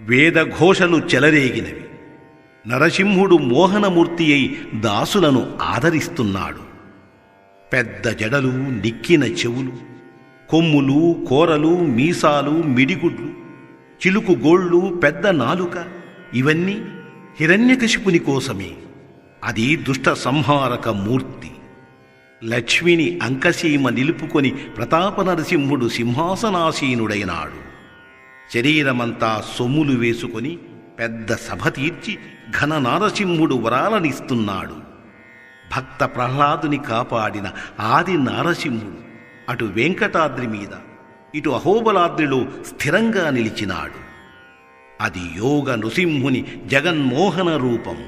వేదఘోషలు చెలరేగినవి. నరసింహుడు మోహనమూర్తి అయి దాసులను ఆదరిస్తున్నాడు. పెద్ద జడలు నిక్కిన చెవులు కొమ్ములు కోరలు మీసాలు మిడిగుడ్లు చిలుకు గోళ్ళు పెద్ద నాలుక ఇవన్నీ హిరణ్యకశిపుని కోసమే. అది దుష్ట సంహారక మూర్తి. లక్ష్మిని అంకసీమ నిలుపుకొని ప్రతాప నరసింహుడు సింహాసనాసీనుడైనాడు. శరీరమంతా సొమ్ములు వేసుకొని పెద్ద సభ తీర్చి ఘన నారసింహుడు వరాలనిస్తున్నాడు. భక్త ప్రహ్లాదుని కాపాడిన ఆది నారసింహుడు అటు వెంకటాద్రి మీద ఇటు అహోబలాద్రిలో స్థిరంగా నిలిచినాడు. అది యోగ నృసింహుని జగన్మోహన రూపం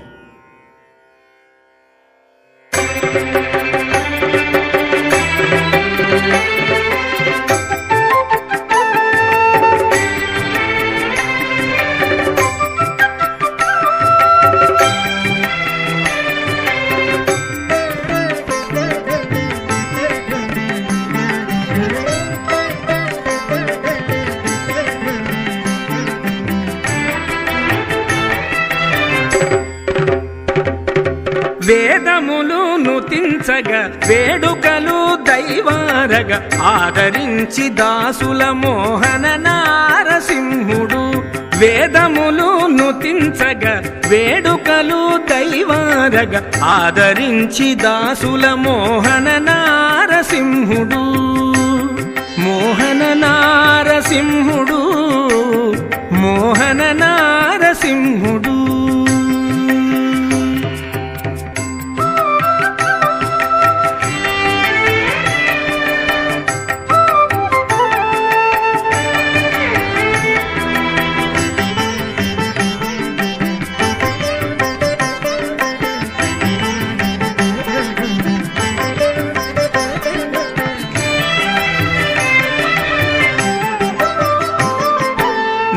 వేదములు నుతించగా వేడుకలు దైవారగ ఆదరించి దాసుల మోహన నారసింహుడు. వేదములు నుతించగా వేడుకలు దైవారగ ఆదరించి దాసుల మోహన నారసింహుడు. మోహన నారసింహుడు మోహన నారసింహుడు.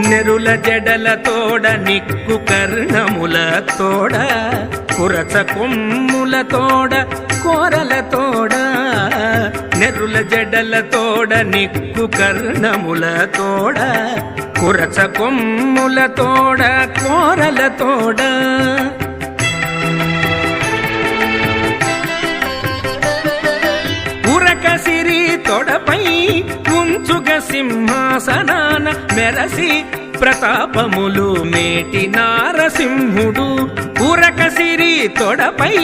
నెరుల జడల తోడ నిక్కు కర్ణముల తోడ కురత కొమ్ముల తోడ కోరల తోడ. నెరుల జడల తోడ నిక్కు కర్ణముల తోడ కురచ కొమ్ముల తోడ కోరల తోడ. ఉరక సిరి తొడపై ఉంచుగ సింహాసనాన మెరసి ప్రతాపములు మేటి నారసింహుడు ఉరక సిరి తొడపై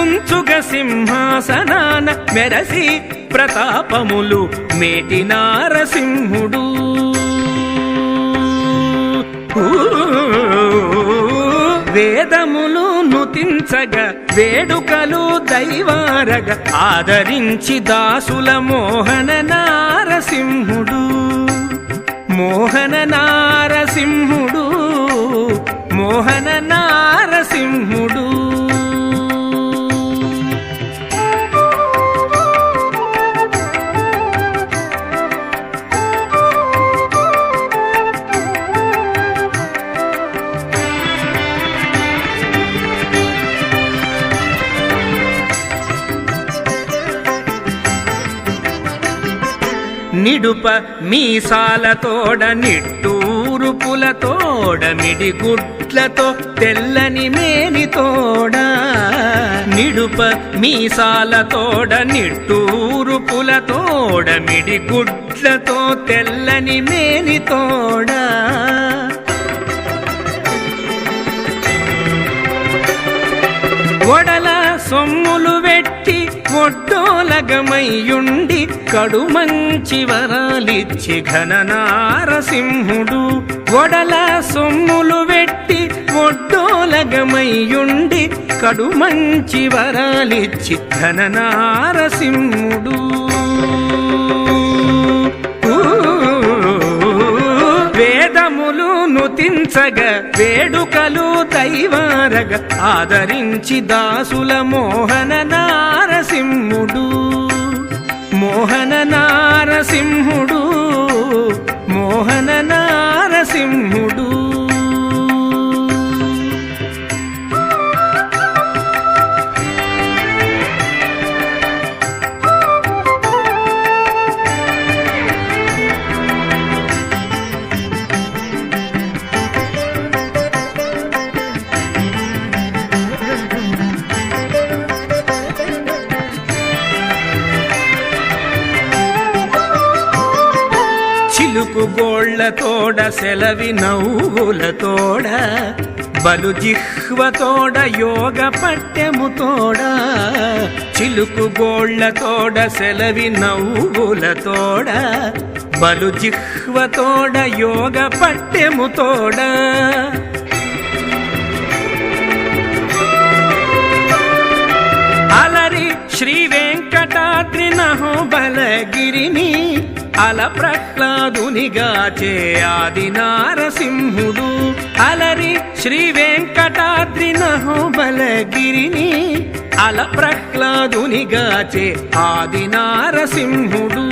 ఉంచుగ సింహాసనాన మెరసి ప్రతాపములు మేటి నారసింహుడు. వేదములు నుతించగ వేడుకలు దైవారగ ఆదరించి దాసుల మోహన నారసింహుడు. మోహన నారసింహుడు మోహన నారసింహుడు. నిడుప మీసాలతోడ నిట్టూరుపులతోడ మిడిగుడ్లతో తెల్లని మేనితోడ నిడుప మీసాలతోడ నిట్టూరుపులతోడ మిడిగుడ్లతో తెల్లని మేనితోడ ఒడల సొమ్ములు వెట్టి ఒడ్డోలగమయ్యుండి కడుమంచి వరాలిచ్చి ఘన నారసింహుడు ఒడల సొమ్ములు వెట్టి ఒడ్డోలగమయ్యుండి కడుమంచి వరాలిచ్చి ఘన నుతించగ వేడుకలు దైవారగ ఆదరించి దాసుల మోహన నారసింహుడు. మోహన నారసింహుడు మోహన నారసింహుడు. చిలుకు గోళ్ళతోడ సెలవి నవ్వులతోడ బలు జిహ్వతోడ యోగ పట్టెముతోడ చిలుకు గోళ్ళతోడ సెలవి నవ్వులతోడ బలు జిహ్వతోడ యోగ పట్టెముతోడ అలరి శ్రీ వెంకటాద్రి నహో బలగిరిని అల ప్రహ్లాదునిగాచే ఆది నారసింహుడు. అలరి శ్రీ వెంకటాద్రి నహోబలగిరిని అల ప్రహ్లాదునిగా చే ఆది నారసింహుడు.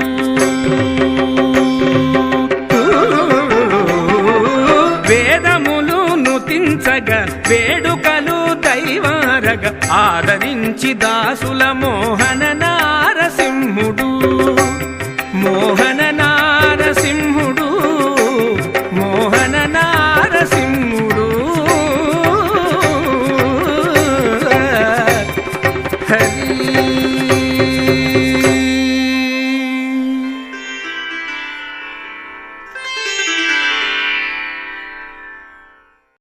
వేదములు నుతించగ వేడుకలు దైవారగ ఆదరించి దాసుల మోహన నారసింహుడు. మోహ